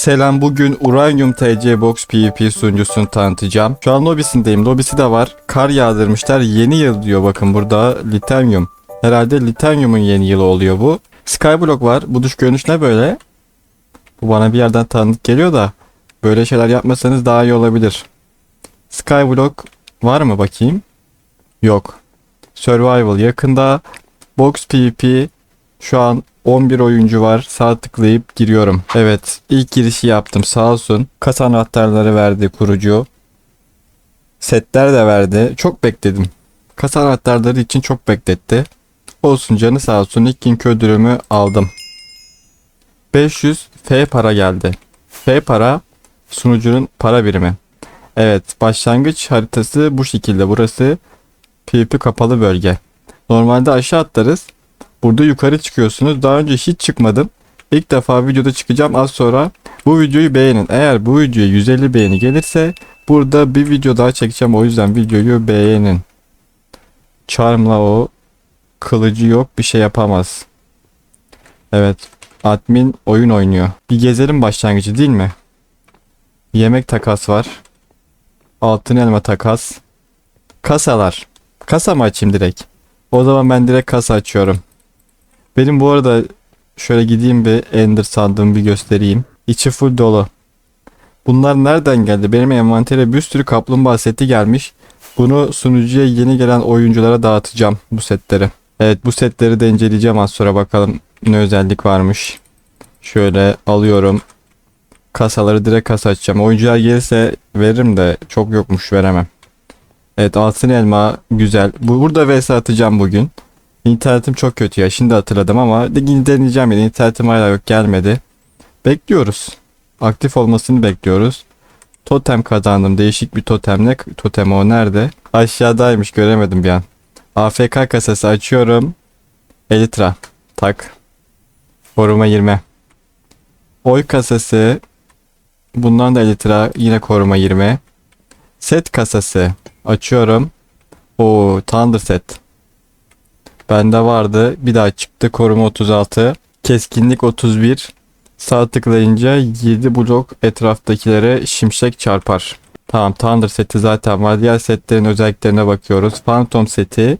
Selam bugün Uranium TC Box PvP sunucusunu tanıtacağım. Şu an lobisindeyim. Lobisi de var. Kar yağdırmışlar. Yeni yıl diyor bakın burada lityum. Herhalde lityumun yeni yılı oluyor bu. Skyblock var. Bu dış görünüş ne böyle? Bu bana bir yerden tanıdık geliyor da böyle şeyler yapmasanız daha iyi olabilir. Skyblock var mı bakayım? Yok. Survival yakında. Box PvP şu an 11 oyuncu var. Sağ tıklayıp giriyorum. Evet ilk girişi yaptım sağ olsun. Kasa anahtarları verdi kurucu. Setler de verdi. Çok bekledim. Kasa anahtarları için çok bekletti. Olsun canı sağ olsun. İlk günkü ödülümü aldım. 500 F para geldi. F para sunucunun para birimi. Evet başlangıç haritası bu şekilde. Burası PvP kapalı bölge. Normalde aşağı atlarız. Burada yukarı çıkıyorsunuz. Daha önce hiç çıkmadım. İlk defa videoda çıkacağım az sonra. Bu videoyu beğenin. Eğer bu videoya 150 beğeni gelirse burada bir video daha çekeceğim. O yüzden videoyu beğenin. Charm'la o kılıcı yok bir şey yapamaz. Evet. Admin oyun oynuyor. Bir gezelim başlangıcı değil mi? Yemek takas var. Altın elma takas. Kasalar. Kasa mı açayım direkt? O zaman ben direkt kasa açıyorum. Benim bu arada şöyle gideyim bir Ender sandığımı bir göstereyim. İçi full dolu. Bunlar nereden geldi? Benim envantere bir sürü kaplumbağa seti gelmiş. Bunu sunucuya yeni gelen oyunculara dağıtacağım bu setleri. Evet bu setleri de inceleyeceğim az sonra bakalım ne özellik varmış. Şöyle alıyorum. Kasaları direkt kasa açacağım. Oyuncular gelirse veririm de çok yokmuş veremem. Evet altın elma güzel. Bu burada vs atacağım bugün. İnternetim çok kötü ya. Şimdi hatırladım ama de- deneyeceğim yine. İnternetim hala yok gelmedi. Bekliyoruz. Aktif olmasını bekliyoruz. Totem kazandım. Değişik bir totem. Ne totem o nerede? Aşağıdaymış göremedim bir an. AFK kasası açıyorum. Elitra. Tak. Koruma 20. Oy kasası. Bundan da Elitra. Yine koruma 20. Set kasası. Açıyorum. O Thunder set. Bende vardı. Bir daha çıktı. Koruma 36. Keskinlik 31. Sağ tıklayınca 7 blok etraftakilere şimşek çarpar. Tamam Thunder seti zaten var. Diğer setlerin özelliklerine bakıyoruz. Phantom seti.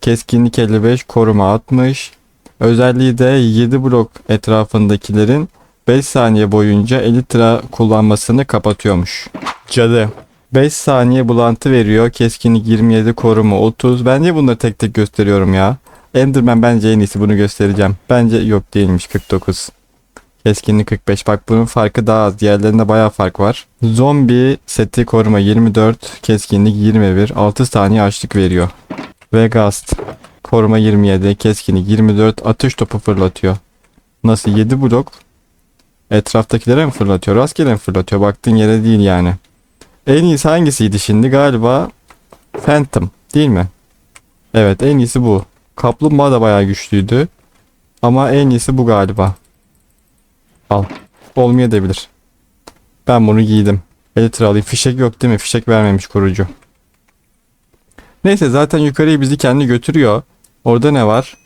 Keskinlik 55. Koruma 60. Özelliği de 7 blok etrafındakilerin 5 saniye boyunca elitra kullanmasını kapatıyormuş. Cadı. 5 saniye bulantı veriyor. Keskinlik 27, koruma 30. Ben niye bunları tek tek gösteriyorum ya? Enderman bence en iyisi bunu göstereceğim. Bence yok değilmiş 49. Keskinlik 45. Bak bunun farkı daha az. Diğerlerinde bayağı fark var. Zombi seti koruma 24. Keskinlik 21. 6 saniye açlık veriyor. Vegast. Koruma 27. Keskinlik 24. Atış topu fırlatıyor. Nasıl 7 blok? Etraftakilere mi fırlatıyor? Rastgele mi fırlatıyor? Baktığın yere değil yani. En iyisi hangisiydi şimdi? Galiba Phantom değil mi? Evet en iyisi bu. Kaplumbağa da bayağı güçlüydü. Ama en iyisi bu galiba. Al. Olmayabilir. Ben bunu giydim. Elitra alayım. Fişek yok değil mi? Fişek vermemiş kurucu. Neyse zaten yukarıya bizi kendi götürüyor. Orada ne var?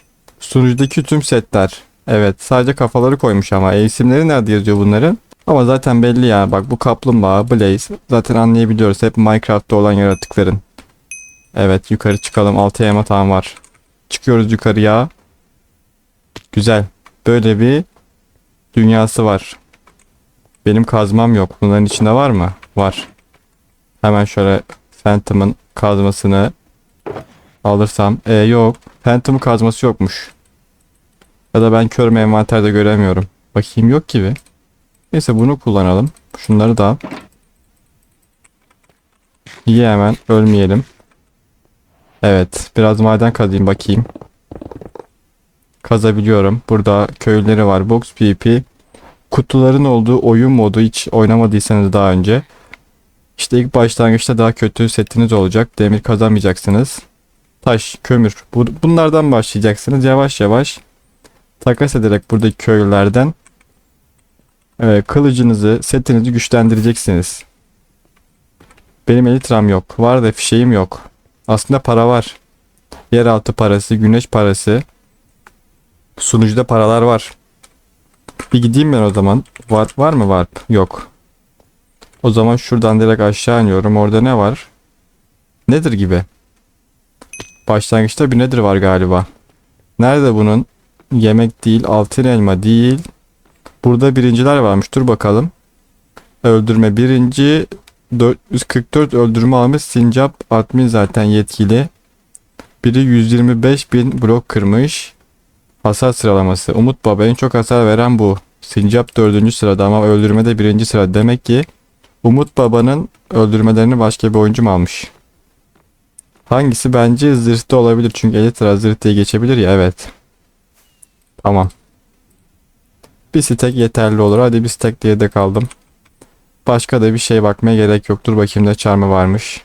Sunucudaki tüm setler. Evet sadece kafaları koymuş ama. E, isimleri nerede yazıyor bunların? Ama zaten belli ya. Bak bu kaplumbağa, Blaze. Zaten anlayabiliyoruz. Hep Minecraft'ta olan yaratıkların. Evet yukarı çıkalım. Altı elma tam var. Çıkıyoruz yukarıya. Güzel. Böyle bir dünyası var. Benim kazmam yok. Bunların içinde var mı? Var. Hemen şöyle Phantom'ın kazmasını alırsam. E yok. Phantom'ın kazması yokmuş. Ya da ben kör envanterde göremiyorum. Bakayım yok gibi. Neyse bunu kullanalım. Şunları da. İyi hemen ölmeyelim. Evet biraz maden kazayım bakayım. Kazabiliyorum. Burada köyleri var. Box PvP. Kutuların olduğu oyun modu hiç oynamadıysanız daha önce. İşte ilk başlangıçta daha kötü setiniz olacak. Demir kazamayacaksınız. Taş, kömür. Bu, bunlardan başlayacaksınız. Yavaş yavaş takas ederek buradaki köylerden ee, kılıcınızı, setinizi güçlendireceksiniz. Benim elitram yok. Var da fişeğim yok. Aslında para var. Yeraltı parası, güneş parası. Sunucuda paralar var. Bir gideyim ben o zaman. Var, var mı var? Yok. O zaman şuradan direkt aşağı iniyorum. Orada ne var? Nedir gibi? Başlangıçta bir nedir var galiba. Nerede bunun? Yemek değil, altın elma değil. Burada birinciler varmış. Dur bakalım. Öldürme birinci. 444 öldürme almış. Sincap admin zaten yetkili. Biri 125 bin blok kırmış. Hasar sıralaması. Umut Baba en çok hasar veren bu. Sincap dördüncü sırada ama öldürmede birinci sırada. Demek ki Umut Baba'nın öldürmelerini başka bir oyuncu mu almış? Hangisi bence zırhta olabilir. Çünkü Elytra zırh diye geçebilir ya evet. Tamam. Bir stack yeterli olur. Hadi bir stack diye de kaldım. Başka da bir şey bakmaya gerek yok. Dur bakayım ne çarmı varmış.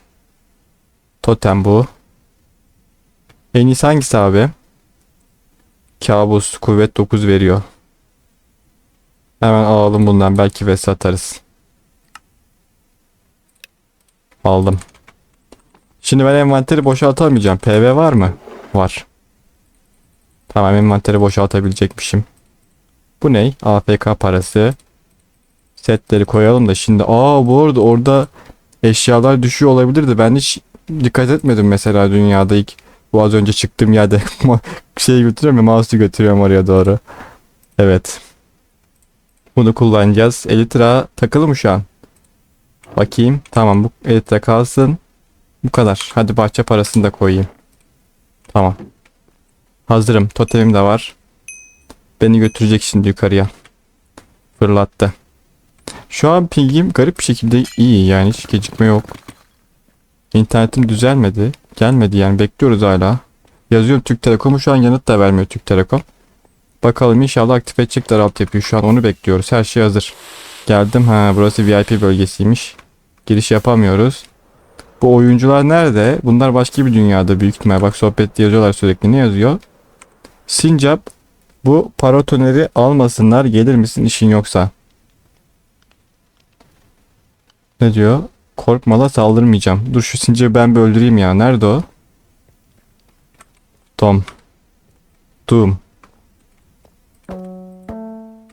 Totem bu. En iyisi hangisi abi? Kabus kuvvet 9 veriyor. Hemen alalım bundan belki ve satarız. Aldım. Şimdi ben envanteri boşaltamayacağım. PV var mı? Var. Tamam envanteri boşaltabilecekmişim. Bu ne? AFK parası. Setleri koyalım da şimdi. Aa bu arada orada eşyalar düşüyor olabilirdi. Ben hiç dikkat etmedim mesela dünyada ilk bu az önce çıktığım yerde şey götürüyorum ya mouse'u götürüyorum oraya doğru. Evet. Bunu kullanacağız. Elytra takılı mı şu an? Bakayım. Tamam bu Elytra kalsın. Bu kadar. Hadi bahçe parasını da koyayım. Tamam. Hazırım. Totemim de var. Beni götürecek şimdi yukarıya. Fırlattı. Şu an pingim garip bir şekilde iyi yani hiç gecikme yok. İnternetim düzelmedi. Gelmedi yani bekliyoruz hala. Yazıyorum Türk Telekom'u şu an yanıt da vermiyor Türk Telekom. Bakalım inşallah aktif edecekler altyapıyı şu an onu bekliyoruz. Her şey hazır. Geldim ha burası VIP bölgesiymiş. Giriş yapamıyoruz. Bu oyuncular nerede? Bunlar başka bir dünyada büyük ihtimal. Bak sohbette yazıyorlar sürekli. Ne yazıyor? Sincap bu paratoneri almasınlar gelir misin işin yoksa. Ne diyor? Korkmala saldırmayacağım. Dur şu sincapı ben bir öldüreyim ya. Nerede o? Tom. Doom.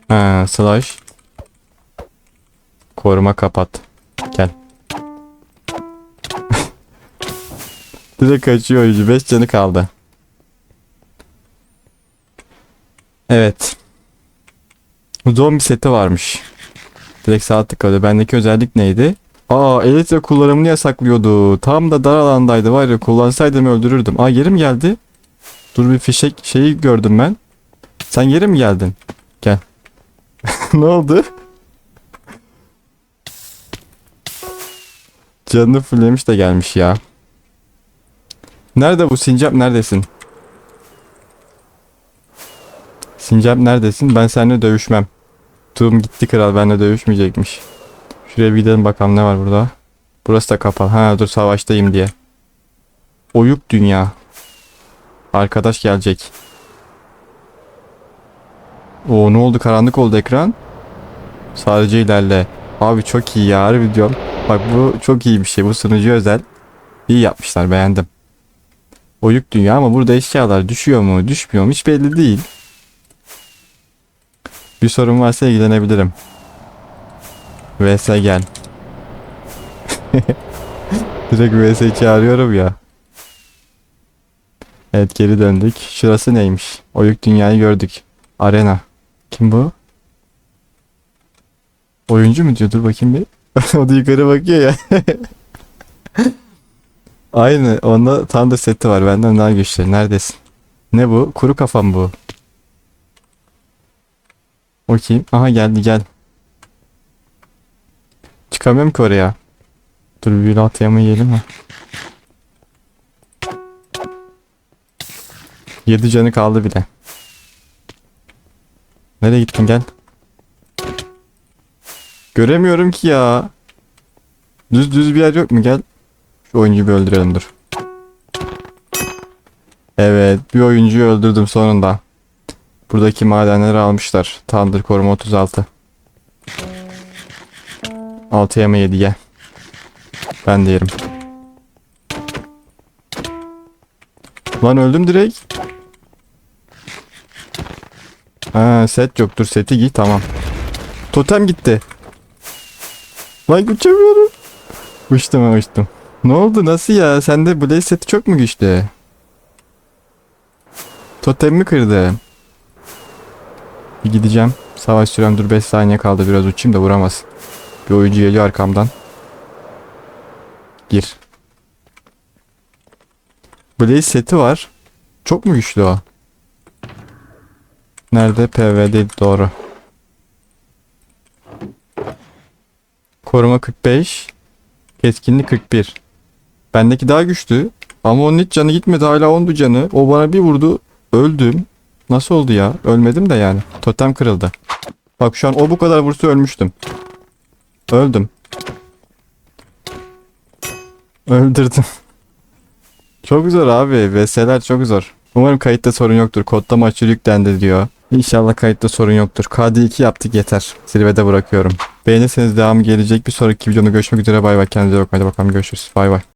Ha, slash. Koruma kapat. Gel. Direkt kaçıyor oyuncu. 5 canı kaldı. Evet. Zombi seti varmış. Direkt sağ tıkladı. Bendeki özellik neydi? Aa elektra kullanımını yasaklıyordu. Tam da dar alandaydı var ya kullansaydım öldürürdüm. Aa geri mi geldi? Dur bir fişek şeyi gördüm ben. Sen geri mi geldin? Gel. ne oldu? Canını fullemiş de gelmiş ya. Nerede bu sincap neredesin? Sincap neredesin? Ben seninle dövüşmem. Tuğum gitti kral benimle dövüşmeyecekmiş. Şuraya bir gidelim bakalım ne var burada. Burası da kapalı. Ha dur savaştayım diye. Oyuk dünya. Arkadaş gelecek. Oo ne oldu karanlık oldu ekran. Sadece ilerle. Abi çok iyi ya harbi diyorum. Bak bu çok iyi bir şey. Bu sunucu özel. İyi yapmışlar beğendim. Oyuk dünya ama burada eşyalar düşüyor mu düşmüyor mu hiç belli değil. Bir sorun varsa ilgilenebilirim. VS gel. Direkt VS çağırıyorum ya. Evet geri döndük. Şurası neymiş? Oyuk dünyayı gördük. Arena. Kim bu? Oyuncu mu diyor? Dur bakayım bir. o da yukarı bakıyor ya. Aynı. Onda tam da seti var. Benden daha güçlü. Neredesin? Ne bu? Kuru kafam bu. Kim? Aha geldi gel. Çıkamıyorum ki oraya. Dur bir atayama yiyelim mi? 7 canı kaldı bile. Nereye gittin gel. Göremiyorum ki ya. Düz düz bir yer yok mu gel. Şu oyuncuyu bir öldürelim dur. Evet bir oyuncuyu öldürdüm sonunda. Buradaki madenleri almışlar. Tandır koruma 36. 6 yeme 7 ye. Ben de yerim. Lan öldüm direkt. Ha set yoktur seti giy tamam. Totem gitti. Lan uçamıyorum. Uçtum ha uçtum. Ne oldu nasıl ya? Sende Blaze seti çok mu güçlü? Totemimi kırdı. Bir gideceğim. Savaş sürem dur 5 saniye kaldı biraz uçayım da vuramaz. Bir oyuncu geliyor arkamdan. Gir. Blaze seti var. Çok mu güçlü o? Nerede? PV değil doğru. Koruma 45. Keskinlik 41. Bendeki daha güçlü. Ama onun hiç canı gitmedi. Hala 10'du canı. O bana bir vurdu. Öldüm. Nasıl oldu ya? Ölmedim de yani. Totem kırıldı. Bak şu an o bu kadar vursa ölmüştüm. Öldüm. Öldürdüm. çok zor abi. VS'ler çok zor. Umarım kayıtta sorun yoktur. Kodlama açılı yüklendi diyor. İnşallah kayıtta sorun yoktur. KD2 yaptık yeter. Zirvede bırakıyorum. Beğenirseniz devam gelecek. Bir sonraki videoda görüşmek üzere. Bay bay. Kendinize. Hadi bakalım görüşürüz. Bay bay.